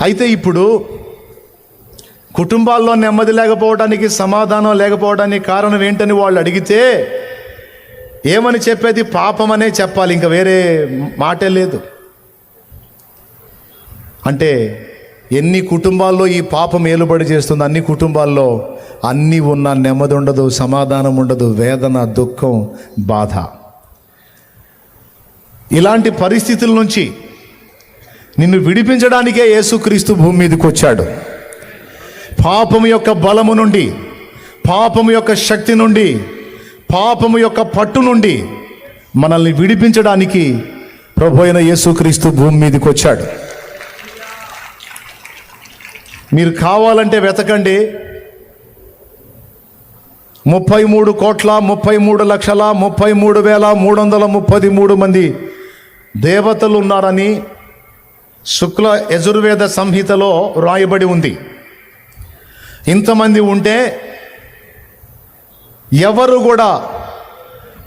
అయితే ఇప్పుడు కుటుంబాల్లో నెమ్మది లేకపోవడానికి సమాధానం లేకపోవడానికి కారణం ఏంటని వాళ్ళు అడిగితే ఏమని చెప్పేది? పాపమనే చెప్పాలి. ఇంకా వేరే మాటే లేదు. అంటే ఎన్ని కుటుంబాల్లో ఈ పాపం ఏలుబడి చేస్తుంది? అన్ని కుటుంబాల్లో అన్నీ ఉన్న నెమ్మది ఉండదు సమాధానం ఉండదు వేదన దుఃఖం బాధ. ఇలాంటి పరిస్థితుల నుంచి నిన్ను విడిపించడానికే యేసుక్రీస్తు భూమి మీదకి వచ్చాడు. పాపము యొక్క బలము నుండి పాపము యొక్క శక్తి నుండి పాపము యొక్క పట్టు నుండి మనల్ని విడిపించడానికి ప్రభు అయిన యేసుక్రీస్తు భూమి మీదకి వచ్చాడు. మీరు కావాలంటే వెతకండి. ముప్పై మూడు కోట్ల ముప్పై మూడు లక్షల ముప్పై మూడు వేల మూడు వందల ముప్పది మూడు మంది దేవతలు ఉన్నారని శుక్ల యజుర్వేద సంహితలో రాయబడి ఉంది. ఇంతమంది ఉంటే ఎవరు కూడా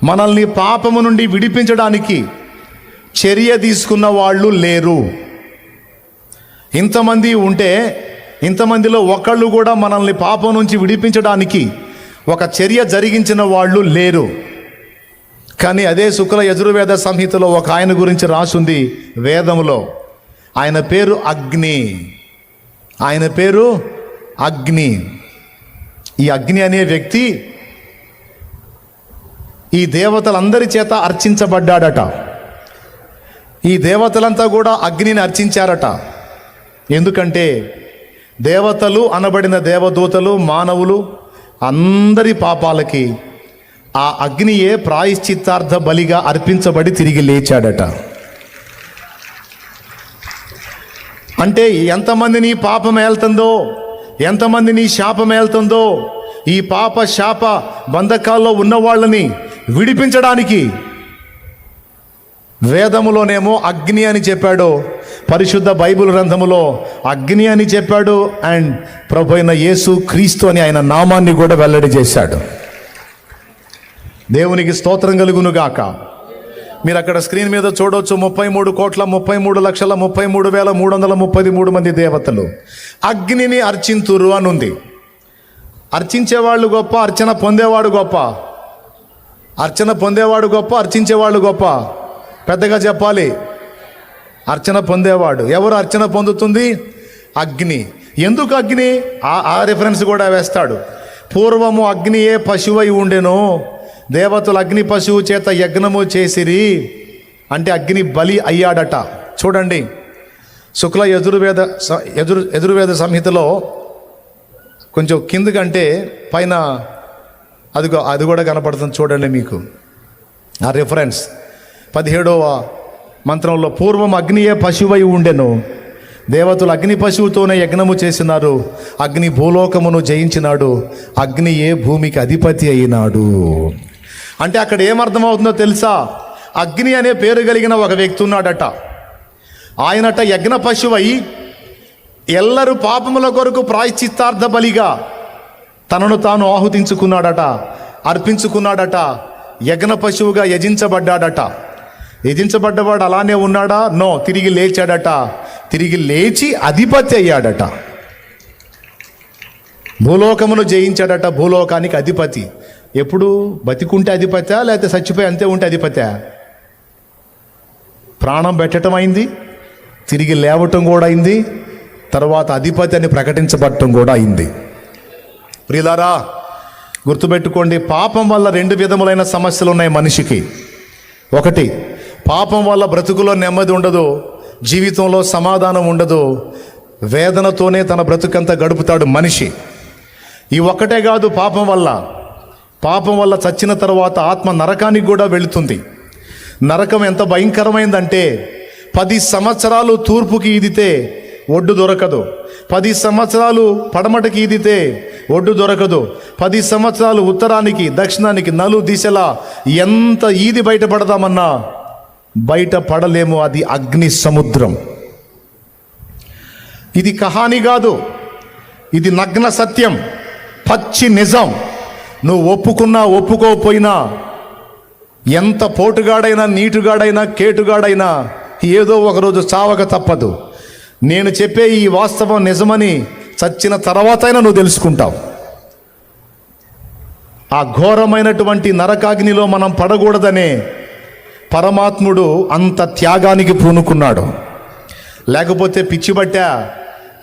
మనల్ని పాపము నుండి విడిపించడానికి చర్య తీసుకున్న వాళ్ళు లేరు. ఇంతమంది ఉంటే ఇంతమందిలో ఒకళ్ళు కూడా మనల్ని పాపం నుంచి విడిపించడానికి ఒక చర్య జరిగించిన వాళ్ళు లేరు. కానీ అదే శుక్ల యజుర్వేద సంహితలో ఒక ఆయన గురించి రాసుంది వేదములో. ఆయన పేరు అగ్ని. ఆయన పేరు అగ్ని. ఈ అగ్ని అనే వ్యక్తి ఈ దేవతలందరి చేత అర్చించబడ్డాడట. ఈ దేవతలంతా కూడా అగ్నిని అర్చించారట. ఎందుకంటే దేవతలు అనబడిన దేవదూతలు మానవులు అందరి పాపాలకి ఆ అగ్నియే ప్రాయశ్చిత్తార్థ బలిగా అర్పించబడి తిరిగి లేచాడట. అంటే ఎంతమంది నీ పాపం ఏల్తుందో ఎంతమంది నీ శాపం ఏల్తుందో ఈ పాప శాప బంధకాల్లో ఉన్న వాళ్ళని విడిపించడానికి వేదములోనేమో అగ్ని అని చెప్పాడు. పరిశుద్ధ బైబిల్ గ్రంథములో అగ్ని అని చెప్పాడు. అండ్ ప్రభు అయిన యేసు క్రీస్తు అని ఆయన నామాన్ని కూడా వెల్లడి చేశాడు. దేవునికి స్తోత్రం కలుగును గాక. మీరు అక్కడ స్క్రీన్ మీద చూడవచ్చు ముప్పై మూడు కోట్ల ముప్పై మూడు లక్షల ముప్పై మూడు వేల మూడు వందల ముప్పై మూడు మంది దేవతలు. అగ్నిని అర్చింతురు అని ఉంది అర్చించేవాళ్ళు గొప్ప అర్చన పొందేవాడు గొప్ప. అర్చన పొందేవాడు గొప్ప అర్చించేవాళ్ళు గొప్ప. పెద్దగా చెప్పాలి అర్చన పొందేవాడు. ఎవరు అర్చన పొందుతుంది? అగ్ని. ఎందుకు అగ్ని? ఆ ఆ రిఫరెన్స్ కూడా వేస్తాడు. పూర్వము అగ్నియే పశువై ఉండెను. దేవతలు అగ్ని పశువు చేత యజ్ఞము చేసిరి అంటే అగ్ని బలి అయ్యాడట. చూడండి. శుక్ల యజుర్వేద స- యజుర్ యజుర్వేద సంహితలో కొంచెం కిందకంటే పైన అది అది కూడా కనపడుతుంది చూడండి మీకు. ఆ రిఫరెన్స్ పదిహేడవ మంత్రంలో పూర్వం అగ్నియే పశువై ఉండెను. దేవతలు అగ్ని పశువుతోనే యజ్ఞము చేసినారు. అగ్ని భూలోకమును జయించినాడు. అగ్నియే భూమికి అధిపతి అయినాడు. అంటే అక్కడ ఏమర్థమవుతుందో తెలుసా? అగ్ని అనే పేరు కలిగిన ఒక వ్యక్తి ఉన్నాడట. ఆయనట యజ్ఞ పశువై ఎల్లరు పాపముల కొరకు ప్రాయశ్చిత్తార్థ బలిగా తనను తాను ఆహుతించుకున్నాడట అర్పించుకున్నాడట యజ్ఞ పశువుగా యజించబడ్డాడట. యజించబడ్డవాడు అలానే ఉన్నాడా? నో తిరిగి లేచాడట. తిరిగి లేచి అధిపతి అయ్యాడట. భూలోకమును జయించాడట భూలోకానికి అధిపతి. ఎప్పుడు బతికుంటే అధిపత్య లేకపోతే చచ్చిపోయి అంతే ఉంటే అధిపత్య ప్రాణం పెట్టడం అయింది తిరిగి లేవటం కూడా అయింది తర్వాత అధిపతి అని ప్రకటించబడటం కూడా అయింది. ప్రియులారా గుర్తుపెట్టుకోండి పాపం వల్ల రెండు విధములైన సమస్యలు ఉన్నాయి మనిషికి. ఒకటి పాపం వల్ల బ్రతుకులో నెమ్మది ఉండదు జీవితంలో సమాధానం ఉండదు వేదనతోనే తన బ్రతుకంతా గడుపుతాడు మనిషి. ఈ ఒక్కటే కాదు పాపం వల్ల. పాపం వల్ల చచ్చిన తర్వాత ఆత్మ నరకానికి కూడా వెళుతుంది. నరకం ఎంత భయంకరమైందంటే పది సంవత్సరాలు తూర్పుకి ఈదితే ఒడ్డు దొరకదు. పది సంవత్సరాలు పడమటకి ఈదితే ఒడ్డు దొరకదు. పది సంవత్సరాలు ఉత్తరానికి దక్షిణానికి నలు దిశలా ఎంత ఈది బయటపడదామన్నా బయట పడలేము. అది అగ్ని సముద్రం. ఇది కహాని కాదు. ఇది నగ్న సత్యం. పచ్చి నిజం. నువ్వు ఒప్పుకున్నా ఒప్పుకోకపోయినా ఎంత పోటుగాడైనా నీటుగాడైనా కేటుగాడైనా ఏదో ఒకరోజు చావక తప్పదు. నేను చెప్పే ఈ వాస్తవం నిజమని చచ్చిన తర్వాతైనా నువ్వు తెలుసుకుంటావు. ఆ ఘోరమైనటువంటి నరకాగ్నిలో మనం పడకూడదనే పరమాత్ముడు అంత త్యాగానికి పూనుకున్నాడు. లేకపోతే పిచ్చిబట్టా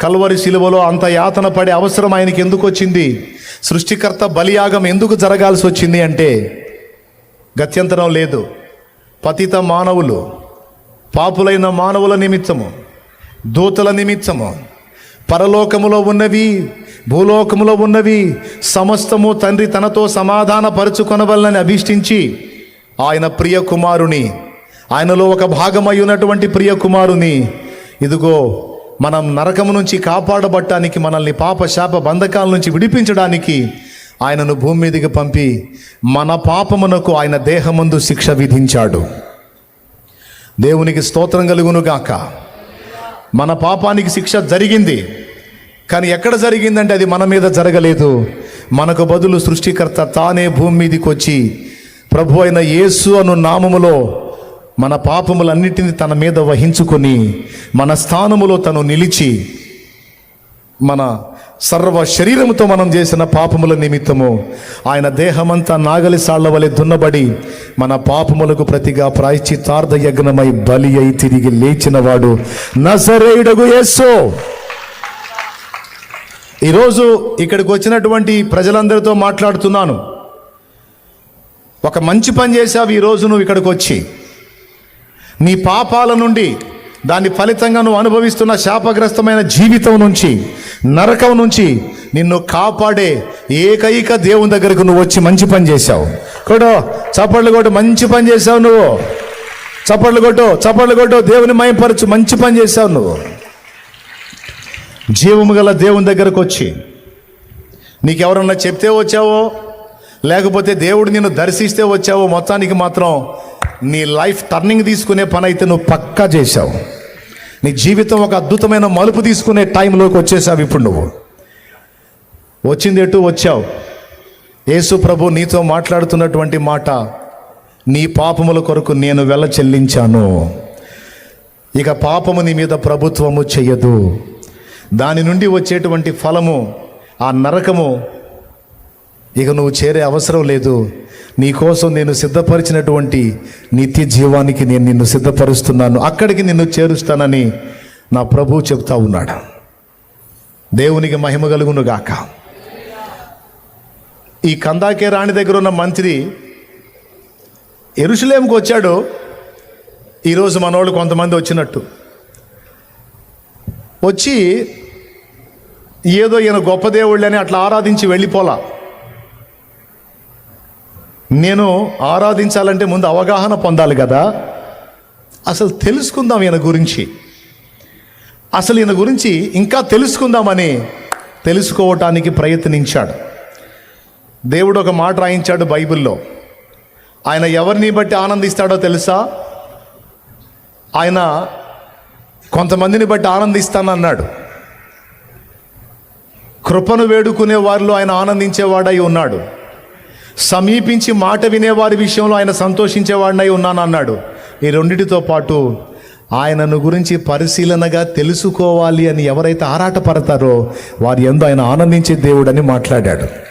కల్వరి శిలువలో అంత యాతన పడే అవసరం ఆయనకి ఎందుకు వచ్చింది సృష్టికర్త బలియాగం ఎందుకు జరగాల్సి వచ్చింది అంటే గత్యంతరం లేదు. పతిత మానవులు పాపులైన మానవుల నిమిత్తము దూతల నిమిత్తము పరలోకములో ఉన్నవి భూలోకములో ఉన్నవి సమస్తము తండ్రి తనతో సమాధాన పరుచుకొనవలనని అభిష్టించి ఆయన ప్రియ కుమారుని ఆయనలో ఒక భాగమై ఉన్నటువంటి ప్రియ కుమారుని ఇదిగో మనం నరకము నుంచి కాపాడబట్టానికి మనల్ని పాప శాప బంధకాల నుంచి విడిపించడానికి ఆయనను భూమి మీదకి పంపి మన పాపమునకు ఆయన దేహమందు శిక్ష విధించాడు. దేవునికి స్తోత్రం కలుగునుగాక. మన పాపానికి శిక్ష జరిగింది. కానీ ఎక్కడ జరిగిందంటే అది మన మీద జరగలేదు. మనకు బదులు సృష్టికర్త తానే భూమి మీదకి వచ్చి ప్రభు అయిన యేసు అను నామములో మన పాపములన్నిటిని తన మీద వహించుకొని మన స్థానములో తను నిలిచి మన సర్వ శరీరముతో మనం చేసిన పాపముల నిమిత్తము ఆయన దేహమంతా నాగలి సాళ్ళ వలె దున్నబడి మన పాపములకు ప్రతిగా ప్రాయశ్చితార్థ యజ్ఞమై బలి అయి తిరిగి లేచినవాడు నసరేయుడగు యేసు. ఈరోజు ఇక్కడికి వచ్చినటువంటి ప్రజలందరితో మాట్లాడుతున్నాను. ఒక మంచి పని చేశావు ఈరోజు నువ్వు ఇక్కడికి వచ్చి. నీ పాపాల నుండి దాని ఫలితంగా నువ్వు అనుభవిస్తున్న శాపగ్రస్తమైన జీవితం నుంచి నరకం నుంచి నిన్ను కాపాడే ఏకైక దేవుని దగ్గరకు నువ్వు వచ్చి మంచి పని చేశావు. కొడు చప్పట్లు కొట్టు మంచి పని చేశావు నువ్వు. చప్పట్లు కొట్టు చప్పట్లు కొట్టు దేవుని మయంపరచు మంచి పని చేశావు నువ్వు. జీవము గల దేవుని దగ్గరకు వచ్చి నీకెవరన్నా చెప్తే వచ్చావో? లేకపోతే దేవుడు నిన్ను దర్శిస్తే వచ్చావో మొత్తానికి మాత్రం నీ లైఫ్ టర్నింగ్ తీసుకునే పని అయితే నువ్వు పక్కా చేశావు. నీ జీవితం ఒక అద్భుతమైన మలుపు తీసుకునే టైంలోకి వచ్చేసావు ఇప్పుడు నువ్వు. వచ్చింది ఎటు? వచ్చావు. యేసు ప్రభు నీతో మాట్లాడుతున్నటువంటి మాట నీ పాపముల కొరకు నేను వెళ్ళ చెల్లించాను. ఇక పాపము నీ మీద ప్రభుత్వము చెయ్యదు. దాని నుండి వచ్చేటువంటి ఫలము ఆ నరకము ఇక నువ్వు చేరే అవసరం లేదు. నీ కోసం నేను సిద్ధపరిచినటువంటి నిత్య జీవానికి నేను నిన్ను సిద్ధపరుస్తున్నాను. అక్కడికి నిన్ను చేరుస్తానని నా ప్రభు చెప్తా ఉన్నాడు. దేవునికి మహిమ కలుగును గాక. ఈ కందాకే రాణి దగ్గర ఉన్న మంత్రి ఎరుషులేంకి వచ్చాడు. ఈరోజు మనోళ్ళు కొంతమంది వచ్చినట్టు. వచ్చి ఏదో ఈయన గొప్ప దేవుళ్ళని అట్లా ఆరాధించి వెళ్ళిపోలా. నేను ఆరాధించాలంటే ముందు అవగాహన పొందాలి కదా. అసలు తెలుసుకుందాం ఈయన గురించి. అసలు ఈయన గురించి ఇంకా తెలుసుకుందామని తెలుసుకోవటానికి ప్రయత్నించాడు. దేవుడు ఒక మాట రాయించాడు బైబిల్లో. ఆయన ఎవరిని బట్టి ఆనందిస్తాడో తెలుసా? ఆయన కొంతమందిని బట్టి ఆనందిస్తానన్నాడు. కృపను వేడుకునే వారిలో ఆయన ఆనందించేవాడై ఉన్నాడు. సమీపించి మాట వినేవారి విషయంలో ఆయన సంతోషించేవాడినై ఉన్నాను అన్నాడు. ఈ రెండిటితో పాటు ఆయనను గురించి పరిశీలనగా తెలుసుకోవాలి అని ఎవరైతే ఆరాటపడతారో వారి ఎందు ఆయన ఆనందించే దేవుడని మాట్లాడాడు.